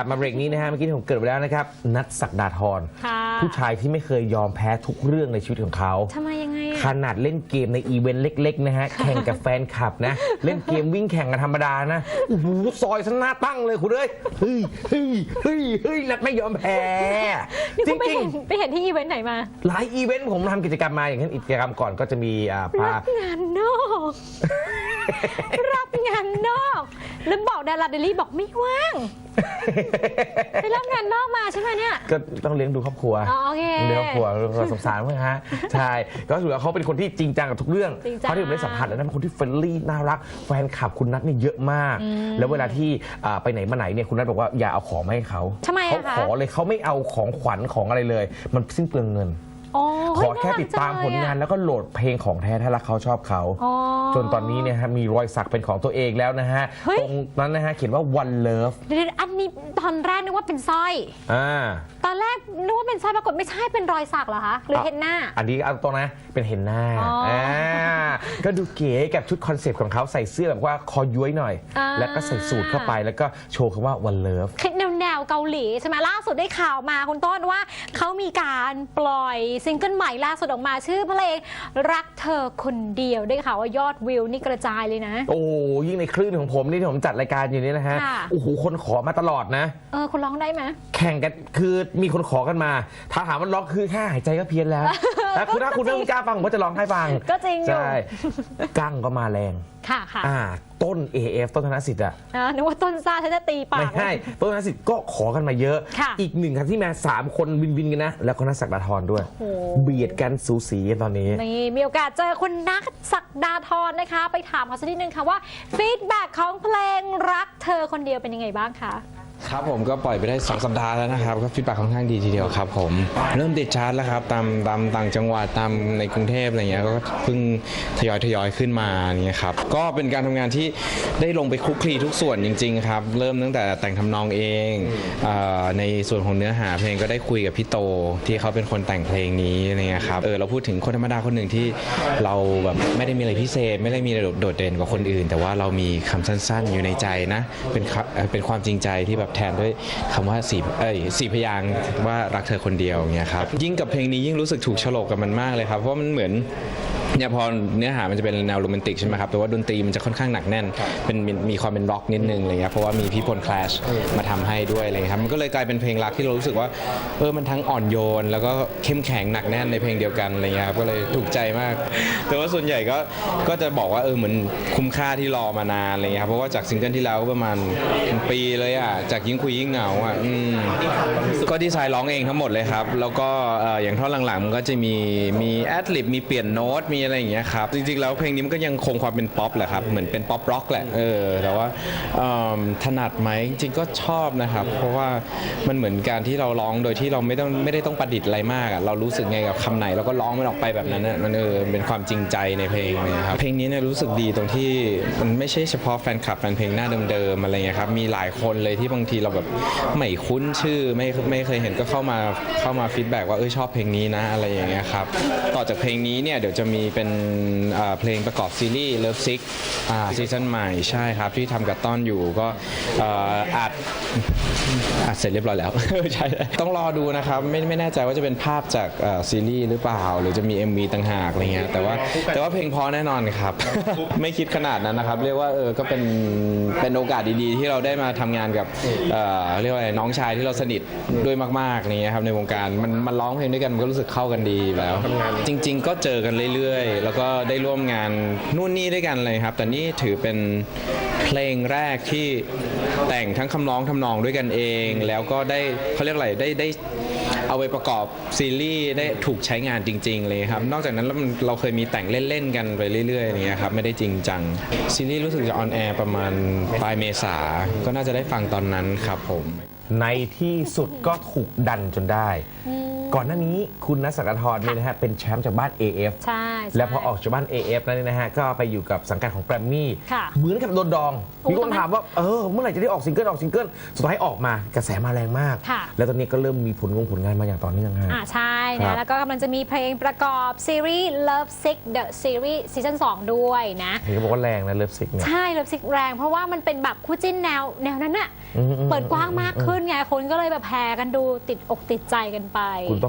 กลับมาเบรกนี้นะฮะเมื่อกี้ที่ผมเกริดไปแล้วนะครับ นัทศักดาธรค่ะผู้ชายที่ไม่เคยยอมแพ้ทุกเรื่องในชีวิตของเขาทำไมยังไง ขอะนาดเล่นเกมในอีเวนต์เล็กๆนะฮะแข่งกับแฟนคลับนะ เล่นเกมวิ่งแข่งกันธรรมดานะโอ้โหซอยสหน้าตั้งเลยคุณเอ้ยเฮ้ยเฮ้ยเฮ้ยเฮ้ยนัทไม่ยอมแพ้นี่จคุณไปริงเห็นไปเห็นที่อีเวนต์ไหนมาๆหลายอีเวนต์ผมทำกิจกรรมมาอย่างเช่นกิจกรรมก่อนก็จะมีอ่าพารับงานนอกรับงานนอก แล้วบอกดาราเดลี่บอกไม่ว่างไปรับงานนอกมาใช่ไหมเนี่ยก็ต้องเลี้ยงดูครอบครัวอ๋อโอเคเลี้ยงครอบครัวเราสงสารมั้งฮะใช่ก็ถือว่าเขาเป็นคนที่จริงจังกับทุกเรื่องจริงจัง เขาที่ผมได้สัมผัสแล้วนะเป็นคนที่เฟรนลี่น่ารัก แฟนคลับคุณนัทนี่เยอะมาก แล้วเวลาที่อ่าไปไหนมาไหนเนี่ยคุณนัทบอกว่าอย่าเอาของมาให้เขาทำไมเขาอะคะ ขอเลยเขาไม่เอาของขวัญของอะไรเลย มันสิ้นเปลืองเงินอ๋อ ขเฮ้ยอแค่น่รักติดตามจัผลงานอะแล้วก็โหลดเพลงของแท้ถ้ารักเขาชอบเขาอ๋อจนตอนนี้เนี่ยฮะมีรอยสักเป็นของตัวเองแล้วนะฮะเฮ้ยตรงนั้นนะฮะเขียนว่า one love เดี๋ยวๆอันนี้ตอนแรกนึกว่าเป็นสร้อยอ่าตอนแรกนึกว่าเป็นสร้อยปรากฏไม่ใช่เป็นรอยสักเหรอคะ หรือเห็นหน้า อันนี้เอาตรงนะเป็นเห็นหน้าอ๋ออ่าก็ดูเก๋กับชุดคอนเซปต์ของเขาใส่เสื้อแบบว่าคอย้วยหน่อยอ่าแล้วก็ใส่สูทเข้าไปแล้วก็โชว์คำว่า one love คลิปแนวแนวเกาหลีใช่ไหมล่าสุดได้ข่าวมาคุณต้นว่าเขามีการปล่อยซิงเกิลใหม่ล่าสุดออกมาชื่อเพลงรักเธอคนเดียวได้ข่าวว่ายอดวิวนี่กระจายเลยนะ โอ้โหยิ่งในคลื่นของผมนี่ที่ผมจัดรายการอยู่นี่นะฮะค่ะ โอ้โหคนขอมาตลอดนะ เออคุณร้องได้ไหม แข่งกันคือมีคนขอกันมา ถ้าถามว่าร้องคือแค่หายใจก็เพี้ยนแล้วแต่คุณถ้าคุณไม่กล้าฟังผมก็จะร้องให้ฟังก็จริงอยู่ ใช่กั้งก็มาแรง ค่ะค่ะ อ่า ต้น AF ต้นธนสิทธิ์อะอ่านึกว่าต้นซ่าฉันจะตีปากไม่ใช่ต้นธนสิทธิ์ก็ขอกันมาเยอะ ค่ะอีกหนึ่งครับที่มาสามคนวินวินกันนะ แล้วก็นักศักดาธรด้วย โอ้โห เบียดกันสูสีกันตอนนี้ นี่มีโอกาสเจอคุณนักศักดาธรนะคะ ไปถามเขาสักนิดนึงค่ะว่าฟีดแบ็กของเพลงรักเธอคนเดียวเป็นยังไงบ้างคะ ครับผมก็ปล่อยไปได้2สัปดาห์แล้วนะครับ ก็ฟีดแบ็ค่อนข้างดีทีเดียวครับผมเริ่มติดชาร์ตแล้วครับตามตามต่างจังหวัดตามในกรุงเทพอะไรเงี้ยก็เพิ่งทยอยทยอยขึ้นมาเนี่ยครับก็เป็นการทำงานที่ได้ลงไปคลุกคลีทุกส่วนจริง ๆ ครับ เริ่มตั้งแต่แต่งทำนองเองอในส่วนของเนื้อหาเพลงก็ได้คุยกับพี่โตที่เขาเป็นคนแต่งเพลงนี้อะไรเงี้ยครับเออเราพูดถึงคนธรรมดาคนหนึ่งที่เราแบบไม่ได้มีอะไรพิเศษ ไม่ได้มีอะไรโดดเด่นกว่าคนอื่น แต่ว่าเรามีคำสั้น ๆ อยู่ในใจนะเป็นเป็นความจริงใจที่แบบแทนด้วยคำว่าสี่เอ้ยสี่พยางว่ารักเธอคนเดียวเงี้ยครับยิ่งกับเพลงนี้ยิ่งรู้สึกถูกฉลกกับมันมากเลยครับเพราะมันเหมือน เนี่ยพอเนื้อหามันจะเป็นแนวโรแมนติกใช่ไหมครับแต่ว่าดนตรีมันจะค่อนข้างหนักแน่น เป็นมีมีความเป็นร็อกนิดนึงอะไรเงี้ยเพราะว่ามีพี่พลคลาชมาทำให้ด้วยอะไรเงี้ยครับมันก็เลยกลายเป็นเพลงรักที่เรารู้สึกว่าเออมันทั้งอ่อนโยน แล้วก็เข้มแข็งหนักแน่นในเพลงเดียวกันอะไรเงี้ยครับก็เลยถูกใจมาก แต่ว่าส่วนใหญ่ก็ก็จะบอกว่าเออเหมือนคุ้มค่าที่รอมานานอะไรเงี้ยครับเพราะว่าจากซิงเกิลที่แล้วก็ประมาณเป็นปีเลยอะจากยิ่งคุยยิ่งเหงาอะอืมก็ดีไซน์ร้องเองทั้งหมดเลยครับแล้วก็เอ่ออย่างท่อนหลังๆมันก็จะมีมีแอดลิบมีเปลี่ยนโน้ตมีอะไรอย่างเงี้ยครับ จริงๆ แล้วเพลงนี้มันก็ยังคงความเป็นป๊อปแหละครับ เหมือนเป็นป๊อปร็อกแหละ เออ แต่ว่าเอิ่มถนัดไหมจริงๆ ก็ชอบนะครับ เพราะว่ามันเหมือนการที่เราร้องโดยที่เราไม่ต้องไม่ได้ต้องประดิษฐ์อะไรมากอะเรารู้สึกไงกับคำไหนเราก็ร้องมันออกไปแบบนั้นน่ะมันเออเป็นความจริงใจในเพลงเลยครับ เพลงนี้เนี่ยรู้สึกดีตรงที่มันไม่ใช่เฉพาะแฟนคลับแฟนเพลงหน้าเดิมๆ อะไรเงี้ยครับ มีหลายคนเลยที่บางทีเราแบบไม่คุ้นชื่อไม่ไม่เคยเห็นก็เข้ามาเข้ามาฟีดแบ็กว่าเออชอบเพลงนี้นะอะไรอย่างเงี้ยครับ ต่อจากเพลงนี้เนี่ยเดี๋ยวจะมีเป็นเอ่อเพลงประกอบซีรีส์ Love Sick อ่าซีซั่นใหม่ใช่ครับ ที่ทำกับต้อนอยู่ก็เอ่ออัดอัดเสร็จเรียบร้อยแล้ว ใช่ต้องรอดูนะครับ ไม่ไม่แน่ใจว่าจะเป็นภาพจากเอ่อซีรีส์หรือเปล่า หรือจะมี MV ต่างหากอะไรเงี้ยแต่ว่าแต่ว่าเพลงเพอแน่นอนครับ ไม่คิดขนาดนั้นนะครับ เรียกว่าเออก็เป็นเป็นโอกาสดีๆ ที่เราได้มาทำงานกับเอ่อเรียกว่าอะไรน้องชายที่เราสนิทด้วยมากๆอะไรเงี้ยครับในวงการมันมันร้องเพลงด้วยกันมันก็รู้สึกเข้ากันดีอยู่แล้ว จริง ๆ ก็เจอกันเรื่อยๆ แล้วก็ได้ร่วมงานนู่นนี่ด้วยกันเลยครับ แต่นี่ถือเป็นเพลงแรกที่แต่งทั้งคำร้องทำนองด้วยกันเอง แล้วก็ได้เขาเรียกอะไรได้ได้เอาไปประกอบซีรีส์ได้ถูกใช้งานจริง ๆ เลยครับ นอกจากนั้นแล้วมันเราเคยมีแต่งเล่น ๆ กันไปเรื่อยๆอย่างเงี้ยครับไม่ได้จริงจัง ซีรีส์รู้สึกจะออนแอร์ประมาณปลายเมษาก็น่าจะได้ฟังตอนนั้นครับผม ในที่สุดก็ถูกดันจนได้ ก่อนหน้านี้คุณนัสสักทรเนี่ยนะฮะเป็นแชมป์จากบ้าน AF ใช่ใช่ แล้วพอออกจากบ้าน AF แล้วเนี่ยนะฮะก็ไปอยู่กับสังกัดของแกรมมี่ค่ะเหมือนกับโดนดองโอ้มีคตอนนนั้นถามว่าเออเมื่อไหร่จะได้ออกซิงเกิลออกซิงเกิลสุดท้ายออกมากระแสมาแรงมาก ค่ะ แล้วตอนนี้ก็เริ่มมีผลงงผลงานมาอย่างต่อเนื่องฮะ อ่าใช่ครันะบแล้วก็กำลังจะมีเพลงประกอบ ซีรีส์ Love Sick The Series ซีซั่น2ด้วยนะ เห็นเขาบอกว่าแรงนะเลิฟซิกเนี่ย ใช่ Love Sick แรง เพราะว่ามันเป็นแบบคู่จิ้นแนวแนวนั้นน่ะอืมอืม เปิดกว้างมากขึ้นไงคนก็เลยแบบแพรกันดูติดอกติดใจกันไป คุณ